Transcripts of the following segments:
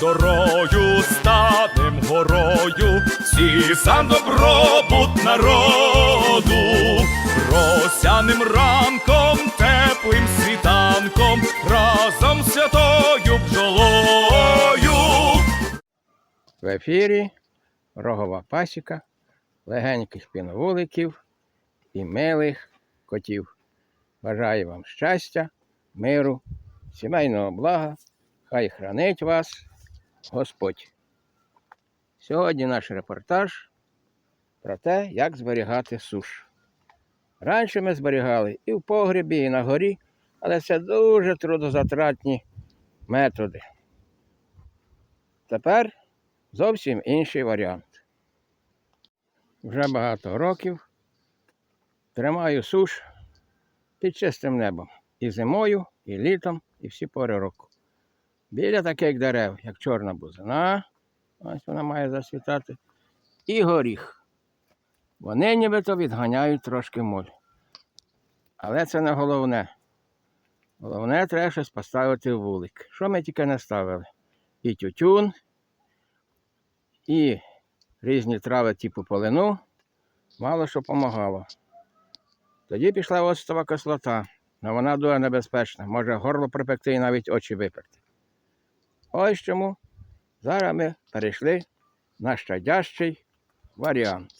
тобою, всі за добробут народу, росяним ранком, теплим світанком, разом святою бджолою. В ефірі рогова пасіка, легеньких піновуликів і милих котів. Бажаю вам щастя, миру, сімейного блага. Хай хранить вас Господь. Сьогодні наш репортаж про те, як зберігати суш. Раніше ми зберігали і в погребі, і на горі, але це дуже трудозатратні методи. Тепер зовсім інший варіант. Вже багато років тримаю суш під чистим небом. І зимою, і літом, і всі пори року. Біля таких дерев, як чорна бузина, ось вона має засвітати, і горіх. Вони нібито відганяють трошки моль. Але це не головне. Головне, треба щось поставити в вулик. Що ми тільки не ставили? І тютюн, і різні трави типу полину, мало що допомагало. Тоді пішла оцтова кислота, але вона дуже небезпечна, може горло припекти і навіть очі виперти. Ось чому зараз ми перейшли на щадящий варіант.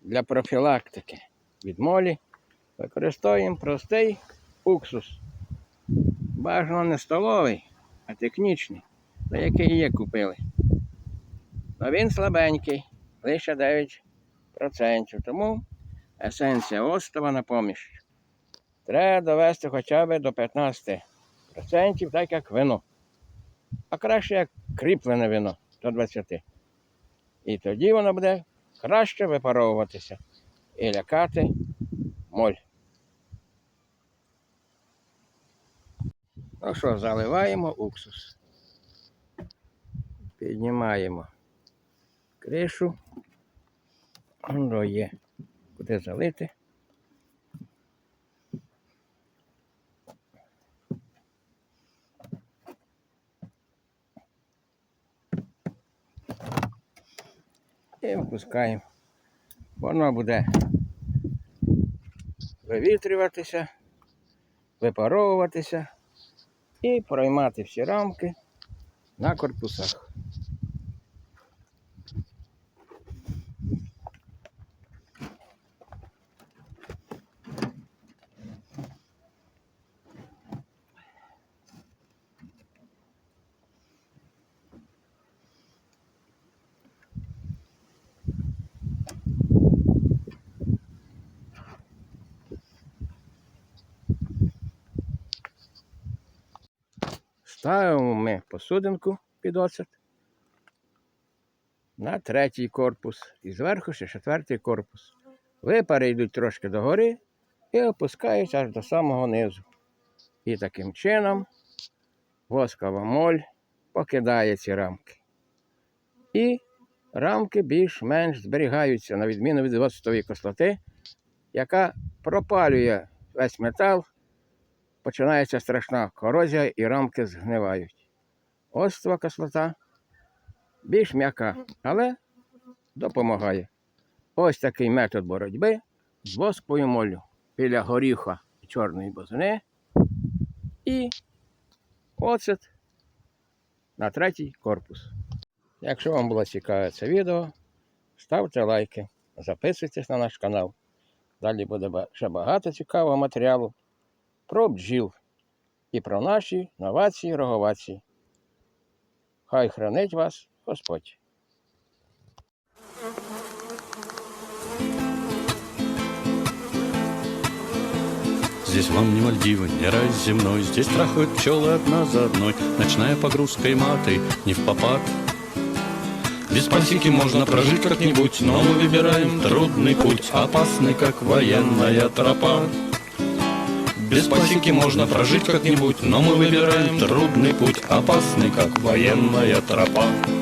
Для профілактики від молі використовуємо простий уксус. Бажано не столовий, а технічний за який її купили. Но він слабенький, лише 9%. Тому есенція остова на поміж. Треба довести хоча б до 15%, так як вино. А краще як кріплене вино до 20%. І тоді воно буде краще випаровуватися і лякати моль. Ну що, заливаємо уксус. Піднімаємо кришу. Воно є куди залити. І опускаємо. Воно буде вивітрюватися, випаровуватися і проймати всі рамки на корпусах. Ставимо ми посудинку під оцет на третій корпус і зверху ще четвертий корпус. Випари йдуть трошки догори і опускаються аж до самого низу. І таким чином воскова моль покидає ці рамки. І рамки більш-менш зберігаються, на відміну від оцтової кислоти, яка пропалює весь метал починається страшна корозія і рамки згнивають. Оцтова кислота більш м'яка, але допомагає. Ось такий метод боротьби з восковою моллю біля горіха чорної бузини і оцет на третій корпус. Якщо вам було цікаве це відео, ставте лайки, записуйтесь на наш канал. Далі буде ще багато цікавого матеріалу про бджіл і про наші новації роговації. Хай хранить вас Господь. Здесь вам не Мальдивы, не рай земной Здесь трахают пчелы одна за одной Ночная погрузка и маты не в попад Без пасеки можно прожить как-нибудь Но мы выбираем трудный путь Опасный, как военная тропа без пасеки можно прожить как-нибудь, но мы выбираем трудный путь, опасный, как военная тропа.